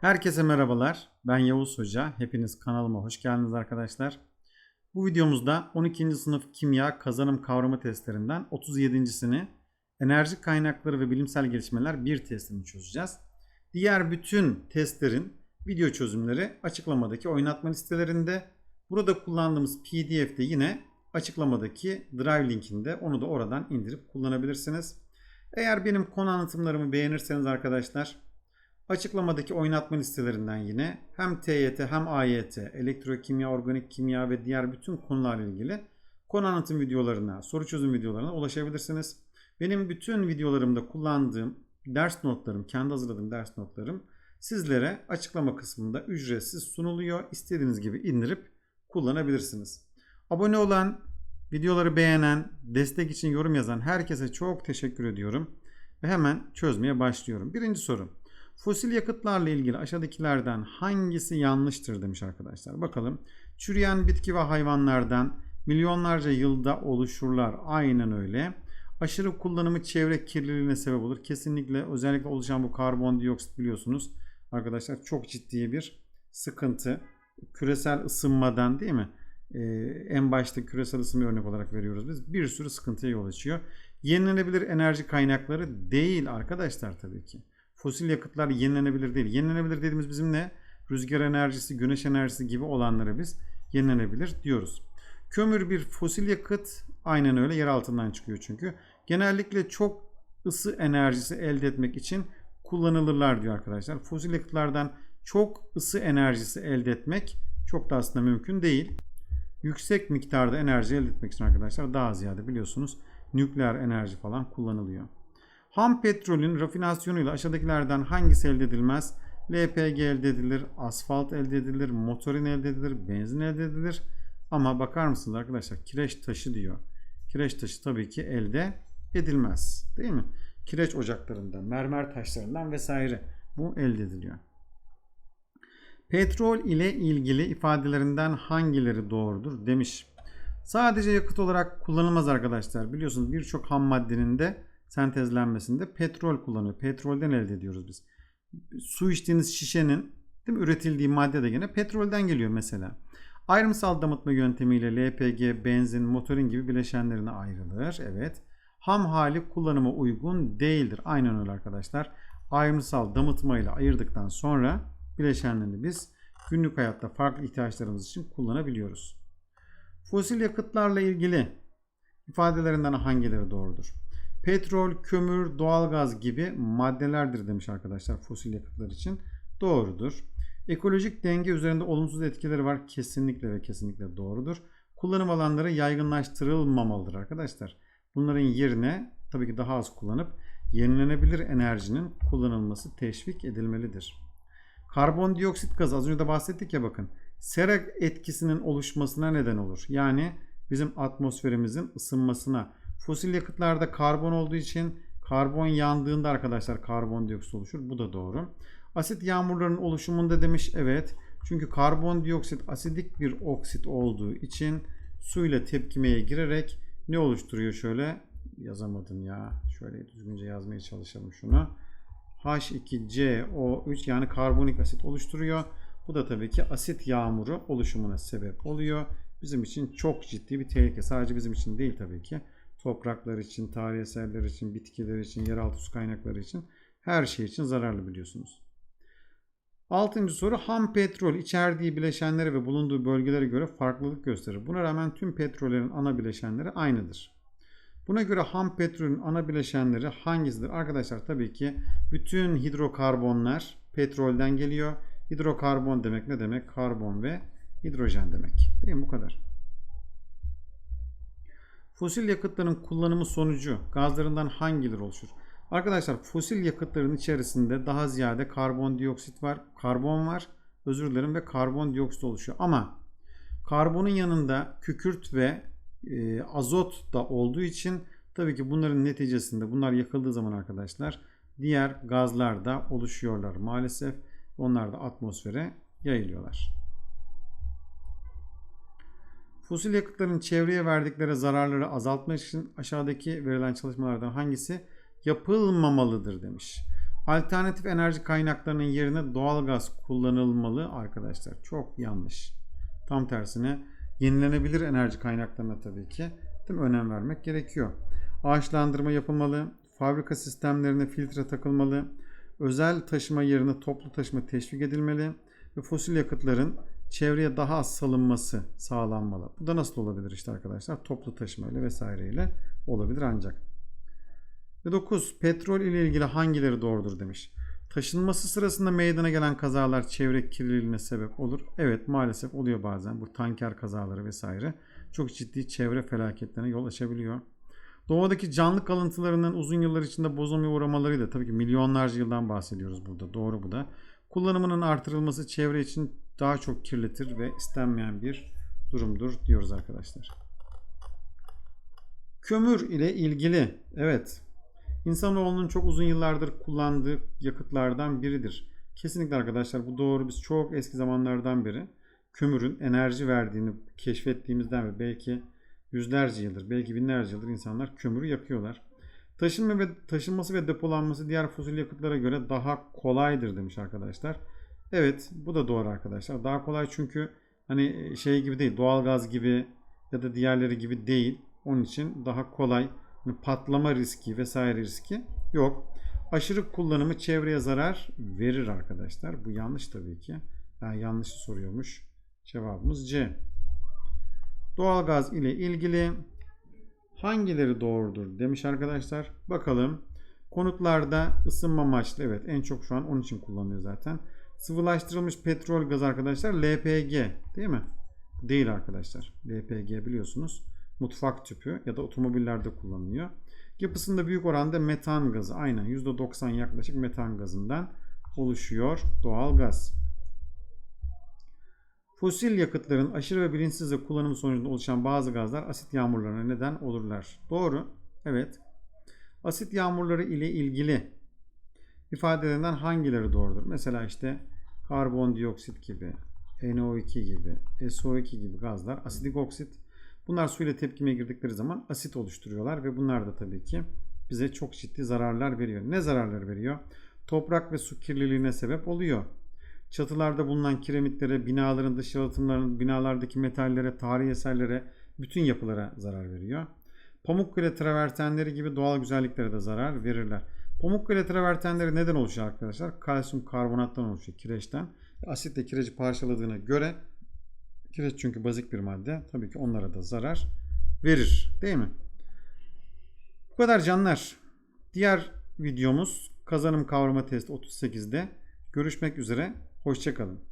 Herkese merhabalar. Ben Yavuz Hoca. Hepiniz kanalıma hoş geldiniz arkadaşlar. Bu videomuzda 12. sınıf kimya kazanım kavramı testlerinden 37.sini enerji kaynakları ve bilimsel gelişmeler 1 testini çözeceğiz. Diğer bütün testlerin video çözümleri açıklamadaki oynatma listelerinde. Burada kullandığımız PDF'de yine açıklamadaki Drive linkinde onu da oradan indirip kullanabilirsiniz. Eğer benim konu anlatımlarımı beğenirseniz arkadaşlar Açıklamadaki oynatma listelerinden yine hem TYT hem AYT, elektrokimya, organik kimya ve diğer bütün konularla ilgili konu anlatım videolarına, soru çözüm videolarına ulaşabilirsiniz. Benim bütün videolarımda kullandığım ders notlarım, kendi hazırladığım ders notlarım sizlere açıklama kısmında ücretsiz sunuluyor. İstediğiniz gibi indirip kullanabilirsiniz. Abone olan, videoları beğenen, destek için yorum yazan herkese çok teşekkür ediyorum. Ve hemen çözmeye başlıyorum. Birinci soru. Fosil yakıtlarla ilgili aşağıdakilerden hangisi yanlıştır demiş arkadaşlar. Bakalım. Çürüyen bitki ve hayvanlardan milyonlarca yılda oluşurlar. Aynen öyle. Aşırı kullanımı çevre kirliliğine sebep olur. Kesinlikle özellikle oluşan bu karbondioksit biliyorsunuz. Arkadaşlar çok ciddi bir sıkıntı. Küresel ısınmadan değil mi? Ee, en başta küresel ısınma örnek olarak veriyoruz biz. Bir sürü sıkıntıya yol açıyor. Yenilenebilir enerji kaynakları değil arkadaşlar tabii ki fosil yakıtlar yenilenebilir değil. Yenilenebilir dediğimiz bizim ne? Rüzgar enerjisi, güneş enerjisi gibi olanlara biz yenilenebilir diyoruz. Kömür bir fosil yakıt aynen öyle yer altından çıkıyor çünkü. Genellikle çok ısı enerjisi elde etmek için kullanılırlar diyor arkadaşlar. Fosil yakıtlardan çok ısı enerjisi elde etmek çok da aslında mümkün değil. Yüksek miktarda enerji elde etmek için arkadaşlar daha ziyade biliyorsunuz nükleer enerji falan kullanılıyor. Ham petrolün rafinasyonuyla aşağıdakilerden hangisi elde edilmez? LPG elde edilir, asfalt elde edilir, motorin elde edilir, benzin elde edilir. Ama bakar mısınız arkadaşlar kireç taşı diyor. Kireç taşı tabii ki elde edilmez. Değil mi? Kireç ocaklarından, mermer taşlarından vesaire bu elde ediliyor. Petrol ile ilgili ifadelerinden hangileri doğrudur demiş. Sadece yakıt olarak kullanılmaz arkadaşlar. Biliyorsunuz birçok ham maddenin de sentezlenmesinde petrol kullanıyor. Petrolden elde ediyoruz biz. Su içtiğiniz şişenin değil mi, üretildiği madde de yine petrolden geliyor mesela. Ayrımsal damıtma yöntemiyle LPG, benzin, motorin gibi bileşenlerine ayrılır. Evet. Ham hali kullanıma uygun değildir. Aynen öyle arkadaşlar. Ayrımsal damıtma ile ayırdıktan sonra bileşenlerini biz günlük hayatta farklı ihtiyaçlarımız için kullanabiliyoruz. Fosil yakıtlarla ilgili ifadelerinden hangileri doğrudur? Petrol, kömür, doğalgaz gibi maddelerdir demiş arkadaşlar fosil yakıtlar için. Doğrudur. Ekolojik denge üzerinde olumsuz etkileri var. Kesinlikle ve kesinlikle doğrudur. Kullanım alanları yaygınlaştırılmamalıdır arkadaşlar. Bunların yerine tabii ki daha az kullanıp yenilenebilir enerjinin kullanılması teşvik edilmelidir. Karbondioksit gazı az önce de bahsettik ya bakın. Sera etkisinin oluşmasına neden olur. Yani bizim atmosferimizin ısınmasına, Fosil yakıtlarda karbon olduğu için karbon yandığında arkadaşlar karbondioksit oluşur. Bu da doğru. Asit yağmurlarının oluşumunda demiş evet. Çünkü karbondioksit asidik bir oksit olduğu için suyla tepkimeye girerek ne oluşturuyor şöyle yazamadım ya. Şöyle düzgünce yazmaya çalışalım şunu. H2CO3 yani karbonik asit oluşturuyor. Bu da tabii ki asit yağmuru oluşumuna sebep oluyor. Bizim için çok ciddi bir tehlike. Sadece bizim için değil tabii ki topraklar için, tarih eserler için, bitkiler için, yeraltı su kaynakları için her şey için zararlı biliyorsunuz. Altıncı soru ham petrol içerdiği bileşenlere ve bulunduğu bölgelere göre farklılık gösterir. Buna rağmen tüm petrollerin ana bileşenleri aynıdır. Buna göre ham petrolün ana bileşenleri hangisidir? Arkadaşlar tabii ki bütün hidrokarbonlar petrolden geliyor. Hidrokarbon demek ne demek? Karbon ve hidrojen demek. Değil mi? Bu kadar. Fosil yakıtların kullanımı sonucu gazlarından hangileri oluşur? Arkadaşlar fosil yakıtların içerisinde daha ziyade karbondioksit var, karbon var, özür dilerim ve karbondioksit oluşuyor. Ama karbonun yanında kükürt ve e, azot da olduğu için tabii ki bunların neticesinde bunlar yakıldığı zaman arkadaşlar diğer gazlar da oluşuyorlar maalesef. Onlar da atmosfere yayılıyorlar. Fosil yakıtların çevreye verdikleri zararları azaltmak için aşağıdaki verilen çalışmalardan hangisi yapılmamalıdır demiş. Alternatif enerji kaynaklarının yerine doğalgaz kullanılmalı arkadaşlar. Çok yanlış. Tam tersine yenilenebilir enerji kaynaklarına tabii ki değil önem vermek gerekiyor. Ağaçlandırma yapılmalı. Fabrika sistemlerine filtre takılmalı. Özel taşıma yerine toplu taşıma teşvik edilmeli. Ve fosil yakıtların çevreye daha az salınması sağlanmalı. Bu da nasıl olabilir işte arkadaşlar? Toplu taşıma ile vesaireyle olabilir ancak. Ve 9. Petrol ile ilgili hangileri doğrudur demiş. Taşınması sırasında meydana gelen kazalar çevre kirliliğine sebep olur. Evet maalesef oluyor bazen. Bu tanker kazaları vesaire çok ciddi çevre felaketlerine yol açabiliyor. Doğadaki canlı kalıntılarının uzun yıllar içinde bozulmaya uğramalarıyla tabii ki milyonlarca yıldan bahsediyoruz burada. Doğru bu da. Kullanımının artırılması çevre için daha çok kirletir ve istenmeyen bir durumdur diyoruz arkadaşlar. Kömür ile ilgili evet İnsanoğlunun çok uzun yıllardır kullandığı yakıtlardan biridir. Kesinlikle arkadaşlar bu doğru. Biz çok eski zamanlardan beri kömürün enerji verdiğini keşfettiğimizden ve belki yüzlerce yıldır, belki binlerce yıldır insanlar kömürü yakıyorlar. Taşınma ve taşınması ve depolanması diğer fosil yakıtlara göre daha kolaydır demiş arkadaşlar. Evet, bu da doğru arkadaşlar. Daha kolay çünkü hani şey gibi değil, doğalgaz gibi ya da diğerleri gibi değil. Onun için daha kolay Hani patlama riski vesaire riski yok. Aşırı kullanımı çevreye zarar verir arkadaşlar. Bu yanlış tabii ki. Yani yanlışı soruyormuş. Cevabımız C. Doğalgaz ile ilgili hangileri doğrudur demiş arkadaşlar. Bakalım. Konutlarda ısınma amaçlı evet en çok şu an onun için kullanılıyor zaten. Sıvılaştırılmış petrol gaz arkadaşlar LPG değil mi? Değil arkadaşlar. LPG biliyorsunuz mutfak tüpü ya da otomobillerde kullanılıyor. Yapısında büyük oranda metan gazı aynen %90 yaklaşık metan gazından oluşuyor doğal gaz. Fosil yakıtların aşırı ve bilinçsizce kullanımı sonucunda oluşan bazı gazlar asit yağmurlarına neden olurlar. Doğru. Evet. Asit yağmurları ile ilgili ifadelerinden hangileri doğrudur? Mesela işte karbondioksit gibi, NO2 gibi, SO2 gibi gazlar asidik oksit Bunlar suyla tepkimeye girdikleri zaman asit oluşturuyorlar ve bunlar da tabii ki bize çok ciddi zararlar veriyor. Ne zararlar veriyor? Toprak ve su kirliliğine sebep oluyor. Çatılarda bulunan kiremitlere, binaların dış yalıtımlarının, binalardaki metallere, tarihi eserlere, bütün yapılara zarar veriyor. Pamukkale travertenleri gibi doğal güzelliklere de zarar verirler. Pamukkale travertenleri neden oluşuyor arkadaşlar? Kalsiyum karbonattan oluşuyor, kireçten. Asitle kireci parçaladığına göre Kireç çünkü bazik bir madde. Tabii ki onlara da zarar verir. Değil mi? Bu kadar canlar. Diğer videomuz kazanım kavrama testi 38'de görüşmek üzere. Hoşçakalın.